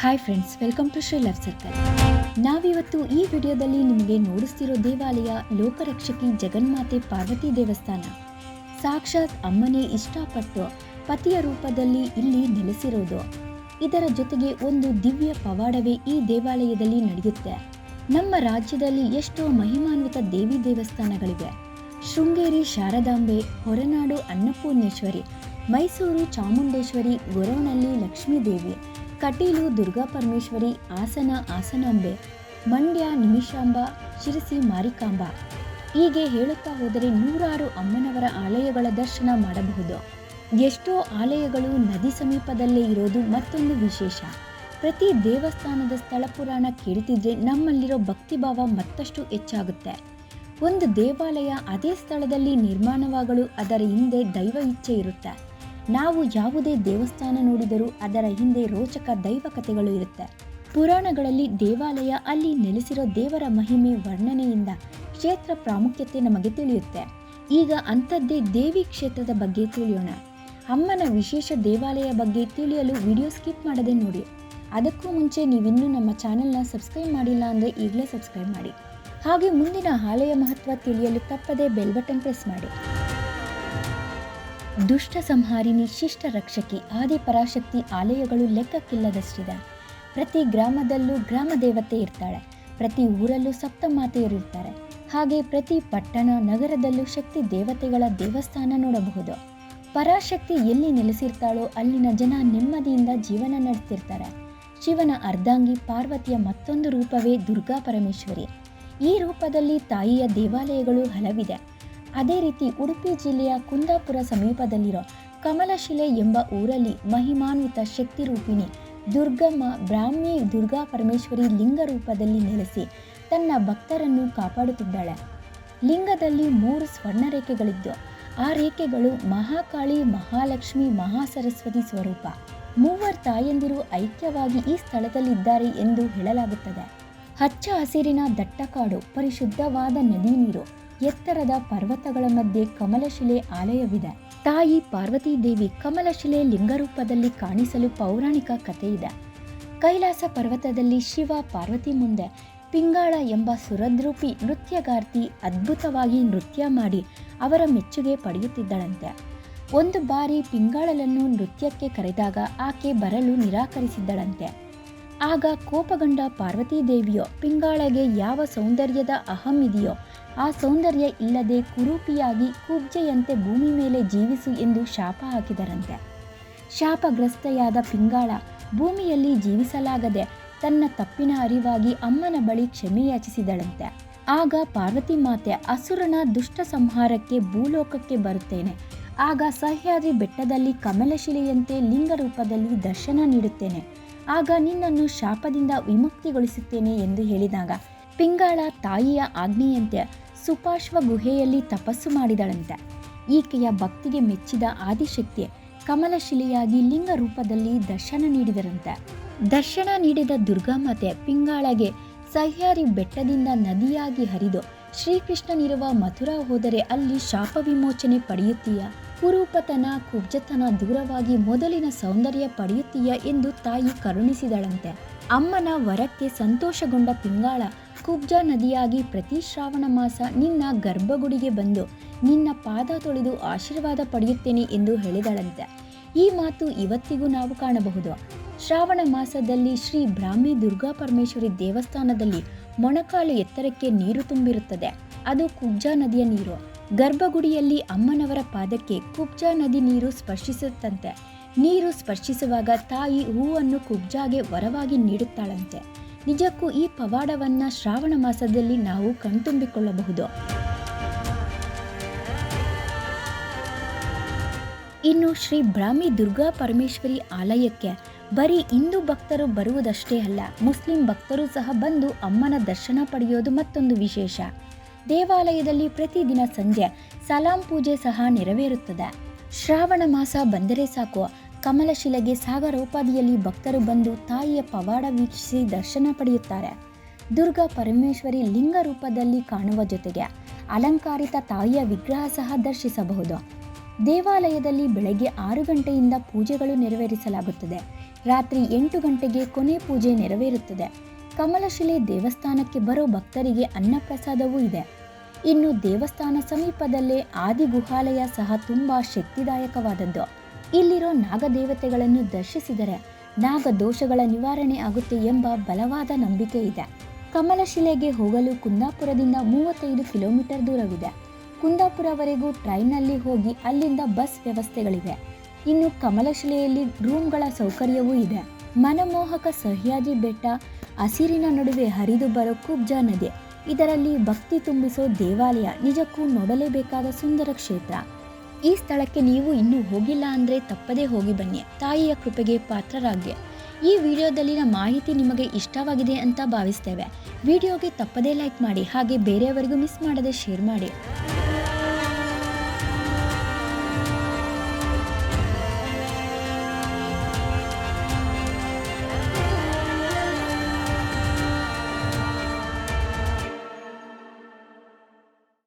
Hi friends welcome to Shri love circle ನಾವಿವತ್ತು ಈ ವಿಡಿಯೋದಲ್ಲಿ ನಿಮಗೆ ನೋಡಿಸ್ತಿರೋ ದೇವಾಲಯ ಲೋಕರಕ್ಷಕಿ ಜಗನ್ಮಾತೆ ಪಾರ್ವತಿ ದೇವಸ್ಥಾನ. ಸಾಕ್ಷಾತ್ ಅಮ್ಮನೇ ಇಷ್ಟಪಟ್ಟು ಪತಿಯ ರೂಪದಲ್ಲಿ ಇಲ್ಲಿ ನೆಲೆಸಿರೋದು. ಇದರ ಜೊತೆಗೆ ಒಂದು ದಿವ್ಯ ಪವಾಡವೇ ಈ ದೇವಾಲಯದಲ್ಲಿ ನಡೆಯುತ್ತೆ. ನಮ್ಮ ರಾಜ್ಯದಲ್ಲಿ ಎಷ್ಟೋ ಮಹಿಮಾನ್ವಿತ ದೇವಿ ದೇವಸ್ಥಾನಗಳಿವೆ. ಶೃಂಗೇರಿ ಶಾರದಾಂಬೆ, ಹೊರನಾಡು ಅನ್ನಪೂರ್ಣೇಶ್ವರಿ, ಮೈಸೂರು ಚಾಮುಂಡೇಶ್ವರಿ ಗೊರವನಹಳ್ಳಿ ಲಕ್ಷ್ಮೀದೇವಿ ಕಟೀಲು ದುರ್ಗಾ ಪರಮೇಶ್ವರಿ ಆಸನ ಹಾಸನಾಂಬೆ ಮಂಡ್ಯ ನಿಮಿಷಾಂಬ, ಶಿರಸಿ ಮಾರಿಕಾಂಬ. ಹೀಗೆ ಹೇಳುತ್ತಾ ಹೋದರೆ ನೂರಾರು ಅಮ್ಮನವರ ಆಲಯಗಳ ದರ್ಶನ ಮಾಡಬಹುದು. ಎಷ್ಟೋ ಆಲಯಗಳು ನದಿ ಸಮೀಪದಲ್ಲೇ ಇರೋದು ಮತ್ತೊಂದು ವಿಶೇಷ. ಪ್ರತಿ ದೇವಸ್ಥಾನದ ಸ್ಥಳ ಪುರಾಣ ಕೇಳ್ತಿದ್ರೆ ನಮ್ಮಲ್ಲಿರೋ ಭಕ್ತಿಭಾವ ಮತ್ತಷ್ಟು ಹೆಚ್ಚಾಗುತ್ತೆ. ಒಂದು ದೇವಾಲಯ ಅದೇ ಸ್ಥಳದಲ್ಲಿ ನಿರ್ಮಾಣವಾಗಲು ಅದರ ಹಿಂದೆ ದೈವ ಇಚ್ಛೆ ಇರುತ್ತೆ. ನಾವು ಯಾವುದೇ ದೇವಸ್ಥಾನ ನೋಡಿದರೂ ಅದರ ಹಿಂದೆ ರೋಚಕ ದೈವ ಕಥೆಗಳು ಇರುತ್ತೆ. ಪುರಾಣಗಳಲ್ಲಿ ದೇವಾಲಯ ಅಲ್ಲಿ ನೆಲೆಸಿರೋ ದೇವರ ಮಹಿಮೆ ವರ್ಣನೆಯಿಂದ ಕ್ಷೇತ್ರ ಪ್ರಾಮುಖ್ಯತೆ ನಮಗೆ ತಿಳಿಯುತ್ತೆ. ಈಗ ಅಂಥದ್ದೇ ದೇವಿ ಕ್ಷೇತ್ರದ ಬಗ್ಗೆ ತಿಳಿಯೋಣ. ಅಮ್ಮನ ವಿಶೇಷ ದೇವಾಲಯ ಬಗ್ಗೆ ತಿಳಿಯಲು ವಿಡಿಯೋ ಸ್ಕಿಪ್ ಮಾಡದೆ ನೋಡಿ. ಅದಕ್ಕೂ ಮುಂಚೆ ನೀವಿನ್ನೂ ನಮ್ಮ ಚಾನೆಲ್ನ ಸಬ್ಸ್ಕ್ರೈಬ್ ಮಾಡಿಲ್ಲ ಅಂದರೆ ಈಗಲೇ ಸಬ್ಸ್ಕ್ರೈಬ್ ಮಾಡಿ. ಹಾಗೆ ಮುಂದಿನ ಹಾಲೆಯ ಮಹತ್ವ ತಿಳಿಯಲು ತಪ್ಪದೆ ಬೆಲ್ ಬಟನ್ ಪ್ರೆಸ್ ಮಾಡಿ. ದುಷ್ಟ ಸಂಹಾರಿನಿ ಶಿಷ್ಟ ರಕ್ಷಕಿ ಆದಿ ಪರಾಶಕ್ತಿ ಆಲಯಗಳು ಲೆಕ್ಕಕ್ಕಿಲ್ಲದಷ್ಟಿದೆ. ಪ್ರತಿ ಗ್ರಾಮದಲ್ಲೂ ಗ್ರಾಮ ದೇವತೆ ಇರ್ತಾಳೆ. ಪ್ರತಿ ಊರಲ್ಲೂ ಸಪ್ತಮಾತೆಯರಿರ್ತಾರೆ ಹಾಗೆ ಪ್ರತಿ ಪಟ್ಟಣ, ನಗರದಲ್ಲೂ ಶಕ್ತಿ ದೇವತೆಗಳ ದೇವಸ್ಥಾನ ನೋಡಬಹುದು. ಪರಾಶಕ್ತಿ ಎಲ್ಲಿ ನೆಲೆಸಿರ್ತಾಳೋ ಅಲ್ಲಿನ ಜನ ನೆಮ್ಮದಿಯಿಂದ ಜೀವನ ನಡೆಸ್ತಿರ್ತಾರೆ. ಶಿವನ ಅರ್ಧಾಂಗಿ ಪಾರ್ವತಿಯ ಮತ್ತೊಂದು ರೂಪವೇ ದುರ್ಗಾ ಪರಮೇಶ್ವರಿ. ಈ ರೂಪದಲ್ಲಿ ತಾಯಿಯ ದೇವಾಲಯಗಳು ಹಲವಿದೆ. ಅದೇ ರೀತಿ ಉಡುಪಿ ಜಿಲ್ಲೆಯ ಕುಂದಾಪುರ ಸಮೀಪದಲ್ಲಿರೋ ಕಮಲಶಿಲೆ ಎಂಬ ಊರಲ್ಲಿ ಮಹಿಮಾನ್ವಿತ ಶಕ್ತಿ ರೂಪಿಣಿ ದುರ್ಗಮ್ಮ ಬ್ರಾಹ್ಮಿ ದುರ್ಗಾ ಪರಮೇಶ್ವರಿ ಲಿಂಗ ರೂಪದಲ್ಲಿ ನೆಲೆಸಿ ತನ್ನ ಭಕ್ತರನ್ನು ಕಾಪಾಡುತ್ತಿದ್ದಾಳೆ. ಲಿಂಗದಲ್ಲಿ ಮೂರು ಸ್ವರ್ಣ ರೇಖೆಗಳಿದ್ದು ಆ ರೇಖೆಗಳು ಮಹಾಕಾಳಿ ಮಹಾಲಕ್ಷ್ಮಿ ಮಹಾಸರಸ್ವತಿ ಸ್ವರೂಪ. ಮೂವರ್ ತಾಯಂದಿರು ಐಕ್ಯವಾಗಿ ಈ ಸ್ಥಳದಲ್ಲಿದ್ದಾರೆ ಎಂದು ಹೇಳಲಾಗುತ್ತದೆ. ಹಚ್ಚ ಹಸಿರಿನ ದಟ್ಟಕಾಡು, ಪರಿಶುದ್ಧವಾದ ನದಿ ನೀರು ಎತ್ತರದ ಪರ್ವತಗಳ ಮಧ್ಯೆ ಕಮಲಶಿಲೆ ಆಲಯವಿದೆ. ತಾಯಿ ಪಾರ್ವತಿ ದೇವಿ ಕಮಲಶಿಲೆ ಲಿಂಗರೂಪದಲ್ಲಿ ಕಾಣಿಸಲು ಪೌರಾಣಿಕ ಕಥೆಯಿದೆ. ಕೈಲಾಸ ಪರ್ವತದಲ್ಲಿ ಶಿವ ಪಾರ್ವತಿ ಮುಂದೆ ಪಿಂಗಾಳ ಎಂಬ ಸುರದ್ರೂಪಿ ನೃತ್ಯಗಾರ್ತಿ ಅದ್ಭುತವಾಗಿ ನೃತ್ಯ ಮಾಡಿ ಅವರ ಮೆಚ್ಚುಗೆ ಪಡೆಯುತ್ತಿದ್ದಳಂತೆ. ಒಂದು ಬಾರಿ ಪಿಂಗಾಳಲನ್ನು ನೃತ್ಯಕ್ಕೆ ಕರೆದಾಗ ಆಕೆ ಬರಲು ನಿರಾಕರಿಸಿದ್ದಳಂತೆ. ಆಗ ಕೋಪಗೊಂಡ ಪಾರ್ವತೀದೇವಿಯೋ ಪಿಂಗಾಳಗೆ ಯಾವ ಸೌಂದರ್ಯದ ಅಹಂ ಇದೆಯೋ ಆ ಸೌಂದರ್ಯ ಇಲ್ಲದೆ ಕುರೂಪಿಯಾಗಿ ಕುಬ್ಜೆಯಂತೆ ಭೂಮಿ ಮೇಲೆ ಜೀವಿಸು ಎಂದು ಶಾಪ ಹಾಕಿದರಂತೆ. ಶಾಪಗ್ರಸ್ತೆಯಾದ ಪಿಂಗಾಳ ಭೂಮಿಯಲ್ಲಿ ಜೀವಿಸಲಾಗದೆ ತನ್ನ ತಪ್ಪಿನ ಅರಿವಾಗಿ ಅಮ್ಮನ ಬಳಿ ಕ್ಷಮೆಯಾಚಿಸಿದಳಂತೆ ಆಗ ಪಾರ್ವತಿ ಮಾತೆ, ಅಸುರನ ದುಷ್ಟ ಸಂಹಾರಕ್ಕೆ ಭೂಲೋಕಕ್ಕೆ ಬರುತ್ತೇನೆ. ಆಗ ಸಹ್ಯಾದ್ರಿ ಬೆಟ್ಟದಲ್ಲಿ ಕಮಲಶಿಲೆಯಂತೆ ಲಿಂಗ ರೂಪದಲ್ಲಿ ದರ್ಶನ ನೀಡುತ್ತೇನೆ. ಆಗ ನಿನ್ನನ್ನು ಶಾಪದಿಂದ ವಿಮುಕ್ತಿಗೊಳಿಸುತ್ತೇನೆ ಎಂದು ಹೇಳಿದಾಗ ಪಿಂಗಾಳ ತಾಯಿಯ ಆಜ್ಞೆಯಂತೆ ಸುಪಾಶ್ವ ಗುಹೆಯಲ್ಲಿ ತಪಸ್ಸು ಮಾಡಿದಳಂತೆ. ಈಕೆಯ ಭಕ್ತಿಗೆ ಮೆಚ್ಚಿದ ಆದಿಶಕ್ತಿ ಕಮಲಶಿಲೆಯಾಗಿ ಲಿಂಗ ರೂಪದಲ್ಲಿ ದರ್ಶನ ನೀಡಿದರಂತೆ. ದರ್ಶನ ನೀಡಿದ ದುರ್ಗಾಮಾತೆ ಪಿಂಗಾಳಗೆ ಸಹ್ಯಾರಿ ಬೆಟ್ಟದಿಂದ ನದಿಯಾಗಿ ಹರಿದು ಶ್ರೀಕೃಷ್ಣನಿರುವ ಮಥುರಾ ಹೋದರೆ ಅಲ್ಲಿ ಶಾಪ ವಿಮೋಚನೆ ಪಡೆಯುತ್ತೀಯ? ಕುರೂಪತನ ಕುಬ್ಜತನ ದೂರವಾಗಿ ಮೊದಲಿನ ಸೌಂದರ್ಯ ಪಡೆಯುತ್ತೀಯ ಎಂದು ತಾಯಿ ಕರುಣಿಸಿದಳಂತೆ. ಅಮ್ಮನ ವರಕ್ಕೆ ಸಂತೋಷಗೊಂಡ ತಿಂಗಾಳ ಕುಬ್ಜ ನದಿಯಾಗಿ ಪ್ರತಿ ಶ್ರಾವಣ ಮಾಸ ನಿನ್ನ ಗರ್ಭಗುಡಿಗೆ ಬಂದು ನಿನ್ನ ಪಾದ ತೊಳೆದು ಆಶೀರ್ವಾದ ಪಡೆಯುತ್ತೇನೆ ಎಂದು ಹೇಳಿದಳಂತೆ. ಈ ಮಾತು ಇವತ್ತಿಗೂ ನಾವು ಕಾಣಬಹುದು. ಶ್ರಾವಣ ಮಾಸದಲ್ಲಿ ಶ್ರೀ ಬ್ರಾಹ್ಮಿ ದುರ್ಗಾ ಪರಮೇಶ್ವರಿ ದೇವಸ್ಥಾನದಲ್ಲಿ ಮೊಣಕಾಲು ಎತ್ತರಕ್ಕೆ ನೀರು ತುಂಬಿರುತ್ತದೆ. ಅದು ಕುಬ್ಜಾ ನದಿಯ ನೀರು. ಗರ್ಭಗುಡಿಯಲ್ಲಿ ಅಮ್ಮನವರ ಪಾದಕ್ಕೆ ಕುಬ್ಜಾ ನದಿ ನೀರು ಸ್ಪರ್ಶಿಸುತ್ತಂತೆ. ನೀರು ಸ್ಪರ್ಶಿಸುವಾಗ ತಾಯಿ ಹೂವನ್ನು ಕುಬ್ಜಾಗೆ ವರವಾಗಿ ನೀಡುತ್ತಾಳಂತೆ. ನಿಜಕ್ಕೂ ಈ ಪವಾಡವನ್ನ ಶ್ರಾವಣ ಮಾಸದಲ್ಲಿ ನಾವು ಕಣ್ತುಂಬಿಕೊಳ್ಳಬಹುದು. ಇನ್ನು ಶ್ರೀ ಬ್ರಾಹ್ಮಿ ದುರ್ಗಾ ಪರಮೇಶ್ವರಿ ಆಲಯಕ್ಕೆ ಬರೀ ಹಿಂದೂ ಭಕ್ತರು ಬರುವುದಷ್ಟೇ ಅಲ್ಲ, ಮುಸ್ಲಿಂ ಭಕ್ತರು ಸಹ ಬಂದು ಅಮ್ಮನ ದರ್ಶನ ಪಡೆಯೋದು ಮತ್ತೊಂದು ವಿಶೇಷ. ದೇವಾಲಯದಲ್ಲಿ ಪ್ರತಿದಿನ ಸಂಜೆ ಸಲಾಂ ಪೂಜೆ ಸಹ ನೆರವೇರುತ್ತದೆ. ಶ್ರಾವಣ ಮಾಸ ಬಂದರೆ ಸಾಕು. ಕಮಲಶಿಲೆಗೆ ಸಾಗರೋಪಾದಿಯಲ್ಲಿ ಭಕ್ತರು ಬಂದು ತಾಯಿಯ ಪವಾಡ ವೀಕ್ಷಿಸಿ ದರ್ಶನ ಪಡೆಯುತ್ತಾರೆ. ದುರ್ಗಾ ಪರಮೇಶ್ವರಿ ಲಿಂಗ ರೂಪದಲ್ಲಿ ಕಾಣುವ ಜೊತೆಗೆ ಅಲಂಕಾರಿತ ತಾಯಿಯ ವಿಗ್ರಹ ಸಹ ದರ್ಶಿಸಬಹುದು. ದೇವಾಲಯದಲ್ಲಿ ಬೆಳಗ್ಗೆ ಆರು ಗಂಟೆಯಿಂದ ಪೂಜೆಗಳು ನೆರವೇರಿಸಲಾಗುತ್ತದೆ. ರಾತ್ರಿ ಎಂಟು ಗಂಟೆಗೆ ಕೊನೆ ಪೂಜೆ ನೆರವೇರುತ್ತದೆ. ಕಮಲಶಿಲೆ ದೇವಸ್ಥಾನಕ್ಕೆ ಬರೋ ಭಕ್ತರಿಗೆ ಅನ್ನಪ್ರಸಾದವೂ ಇದೆ. ಇನ್ನು ದೇವಸ್ಥಾನ ಸಮೀಪದಲ್ಲೇ ಆದಿಗುಹಾಲಯ ಸಹ ತುಂಬ ಶಕ್ತಿದಾಯಕವಾದದ್ದು. ಇಲ್ಲಿರೋ ನಾಗದೇವತೆಗಳನ್ನು ದರ್ಶಿಸಿದರೆ ನಾಗ ದೋಷಗಳ ನಿವಾರಣೆ ಆಗುತ್ತೆ ಎಂಬ ಬಲವಾದ ನಂಬಿಕೆ ಇದೆ. ಕಮಲಶಿಲೆಗೆ ಹೋಗಲು ಕುಂದಾಪುರದಿಂದ ಮೂವತ್ತೈದು ಕಿಲೋಮೀಟರ್ ದೂರವಿದೆ. ಕುಂದಾಪುರವರೆಗೂ ಟ್ರೈನ್ನಲ್ಲಿ ಹೋಗಿ ಅಲ್ಲಿಂದ ಬಸ್ ವ್ಯವಸ್ಥೆಗಳಿವೆ. ಇನ್ನು ಕಮಲಶಿಲೆಯಲ್ಲಿ ರೂಮ್ಗಳ ಸೌಕರ್ಯವೂ ಇದೆ. ಮನಮೋಹಕ ಸಹ್ಯಾದ್ರಿ ಬೆಟ್ಟ ಹಸಿರಿನ ನಡುವೆ ಹರಿದು ಬರೋ ಕುಬ್ಜಾ ನದಿ. ಇದರಲ್ಲಿ ಭಕ್ತಿ ತುಂಬಿಸೋ ದೇವಾಲಯ ನಿಜಕ್ಕೂ ನೋಡಲೇಬೇಕಾದ ಸುಂದರ ಕ್ಷೇತ್ರ. ಈ ಸ್ಥಳಕ್ಕೆ ನೀವು ಇನ್ನೂ ಹೋಗಿಲ್ಲ ಅಂದರೆ ತಪ್ಪದೇ ಹೋಗಿ ಬನ್ನಿ. ತಾಯಿಯ ಕೃಪೆಗೆ ಪಾತ್ರರಾಗಿ ಈ ವಿಡಿಯೋದಲ್ಲಿನ ಮಾಹಿತಿ ನಿಮಗೆ ಇಷ್ಟವಾಗಿದೆ ಅಂತ ಭಾವಿಸ್ತೇವೆ. ವಿಡಿಯೋಗೆ ತಪ್ಪದೇ ಲೈಕ್ ಮಾಡಿ, ಹಾಗೆ ಬೇರೆಯವರಿಗೂ ಮಿಸ್ ಮಾಡದೆ ಶೇರ್ ಮಾಡಿ.